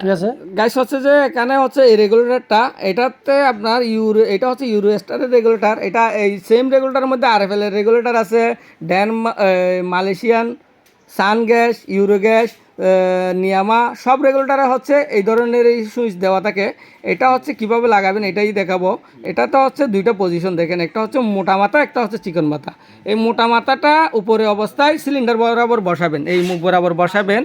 ঠিক আছে? গাইস হচ্ছে যে এখানে হচ্ছে এই রেগুলেটরটা এটাতে আপনার ইউরো এটা হচ্ছে ইউরো রেগুলেটর এটা এই সেম রেগুলেটরের মধ্যে আর এফ এর রেগুলেটর আছে Dan Malaysian sun gas euro gas নিয়ামা সব রেগুলেটারে হচ্ছে এই ধরনের এই সুইচ দেওয়া থাকে। এটা হচ্ছে কীভাবে লাগাবেন এটাই দেখাবো। এটা তো হচ্ছে দুইটা পজিশন দেখেন, একটা হচ্ছে মোটা মাথা, একটা হচ্ছে চিকন মাথা। এই মোটা মাথাটা উপরে অবস্থায় সিলিন্ডার বরাবর বসাবেন, এই মুখ বরাবর বসাবেন।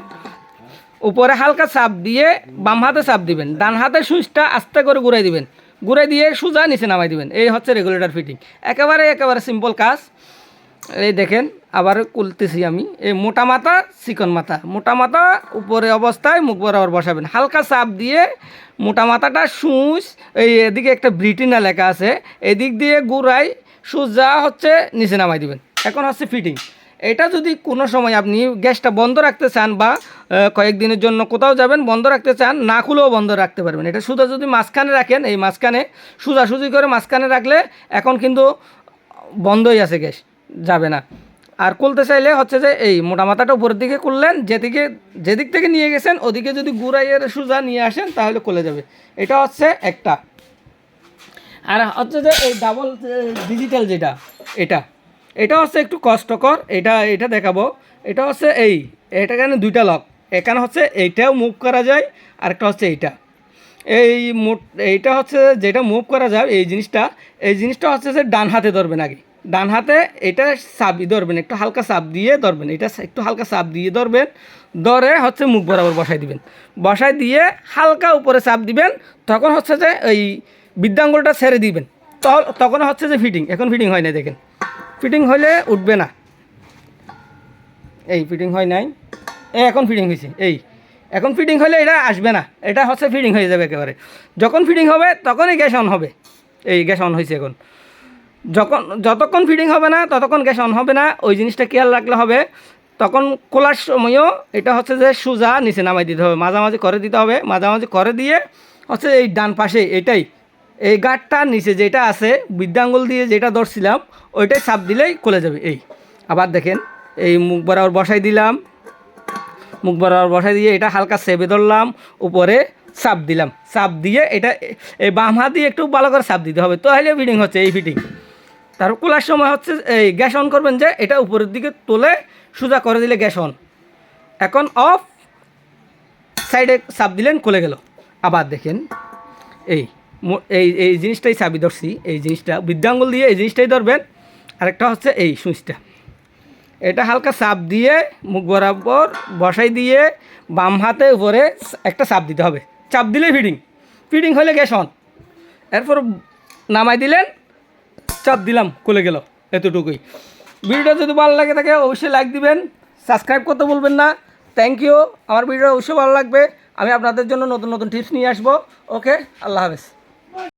উপরে হালকা চাপ দিয়ে বাম হাতে চাপ দিবেন, ডান হাতে সুইচটা আস্তে করে ঘুরাই দিবেন। ঘুরাই দিয়ে সোজা নিচে নামাই দিবেন, এই হচ্ছে রেগুলেটর ফিটিং একেবারে একেবারে সিম্পল কাজ। এই দেখেন, আবার কুলতেছি আমি। এই মোটা মাথা, চিকন মাথা। মোটা মাথা উপরে অবস্থায় মুখ বরাবর বসাবেন। হালকা চাপ দিয়ে মোটা মাথাটা সুইচ, এই এদিকে একটা ব্রিটিনা লেখা আছে, এদিক দিয়ে ঘুরাই সোজা হচ্ছে নিচে নামাই দিবেন। এখন হচ্ছে ফিটিং এটা যদি কোনো সময় আপনি গ্যাসটা বন্ধ রাখতে চান বা কয়েকদিনের জন্য কোথাও যাবেন, বন্ধ রাখতে চান, না খুলেও বন্ধ রাখতে পারবেন। এটা সুদা যদি মাঝখানে রাখেন, এই মাঝখানে সোজাসুজি করে মাঝখানে রাখলে এখন কিন্তু বন্ধই আছে গ্যাস, যাবে না। আর খুলতে চাইলে হচ্ছে যে এই মোটা মাথাটা উপরের দিকে খুললেন, যেদিকে, যেদিক থেকে নিয়ে গেছেন, ওদিকে যদি ঘুরাইয়ের সোজা নিয়ে আসেন, তাহলে খুলে যাবে। এটা হচ্ছে একটা। আর হচ্ছে যে এই ডাবল ডিজিটাল যেটা, এটা। এটা হচ্ছে একটু কষ্টকর, এটা এটা দেখাবো। এটা হচ্ছে এই, এটা এখানে দুইটা লক এখানে হচ্ছে এইটাও মুভ করা যায় আর একটা হচ্ছে এইটা। এই মোট, এইটা হচ্ছে যেটা মুভ করা যায়, এই জিনিসটা এই জিনিসটা হচ্ছে যে ডান হাতে ধরবেন আগে। ডান হাতে এটা চাবি ধরবেন, একটু হালকা চাপ দিয়ে ধরবেন। এটা একটু হালকা চাপ দিয়ে ধরবেন, ধরে হচ্ছে মুখ বরাবর বসাই দিবেন। বসাই দিয়ে হালকা উপরে চাপ দিবেন, তখন হচ্ছে যে এই বৃদ্ধাঙ্গুলটা ছেড়ে দিবেন। তখন হচ্ছে যে ফিটিং এখন ফিটিং হয় না দেখেন। ফিটিং হলে উঠবে না। এই ফিটিং হয় নাই। এই এখন ফিটিং হয়েছে, এই। এখন ফিটিং হলে এটা আসবে না, এটা হচ্ছে ফিটিং হয়ে যাবে একেবারে। যখন ফিটিং হবে, তখনই গ্যাস অন হবে। এই গ্যাস অন হয়েছে এখন। যখন, যতক্ষণ ফিটিং হবে না, ততক্ষণ গ্যাস অন হবে না, ওই জিনিসটা খেয়াল রাখলে হবে। তখন খোলার সময়ও এটা হচ্ছে যে সোজা নিচে নামাই দিতে হবে। মাঝামাঝি করে দিতে হবে। মাঝামাঝি করে দিয়ে হচ্ছে এই ডান পাশে এটাই এই গাঠটার নিচে যেটা আছে, বৃদ্ধাঙ্গুল দিয়ে যেটা ধরছিলাম, ওইটাই চাপ দিলেই খুলে যাবে। এই, আবার দেখেন, এই মুখ বরাবর বসাই দিলাম। মুখ বরাবর বসাই দিয়ে এটা হালকা সেবে ধরলাম, উপরে চাপ দিলাম। চাপ দিয়ে এটা, এই বাম হাত দিয়ে একটু ভালো করে চাপ দিতে হবে। তো তাহলে ফিটিং হচ্ছে এই ফিটিং তারপর খোলার সময় হচ্ছে, এই গ্যাস অন করবেন যে এটা উপরের দিকে তুলে সোজা করে দিলে গ্যাস অন। এখন অফ সাইডে চাপ দিলেন, খুলে গেল। আবার দেখেন, এই এই এই জিনিসটাই চাবি ধরছি, এই জিনিসটা। বৃদ্ধাঙ্গুল দিয়ে এই জিনিসটাই ধরবেন। আরেকটা হচ্ছে এই সুইচটা। এটা হালকা চাপ দিয়ে মুখ বরাবর বসাই দিয়ে বাম হাতে উপরে একটা চাপ দিতে হবে। চাপ দিলেই ফিডিং ফিডিং হলে গ্যাস অন। এরপর নামাই দিলেন, চাপ দিলাম, খুলে গেল এতটুকুই। ভিডিওটা যদি ভালো লাগে থাকে, অবশ্যই লাইক দিবেন সাবস্ক্রাইব করতে বলবেন না। থ্যাংক ইউ আমার ভিডিও অবশ্যই ভালো লাগবে। আমি আপনাদের জন্য নতুন নতুন টিপস নিয়ে আসব। ওকে আল্লাহ হাফেজ।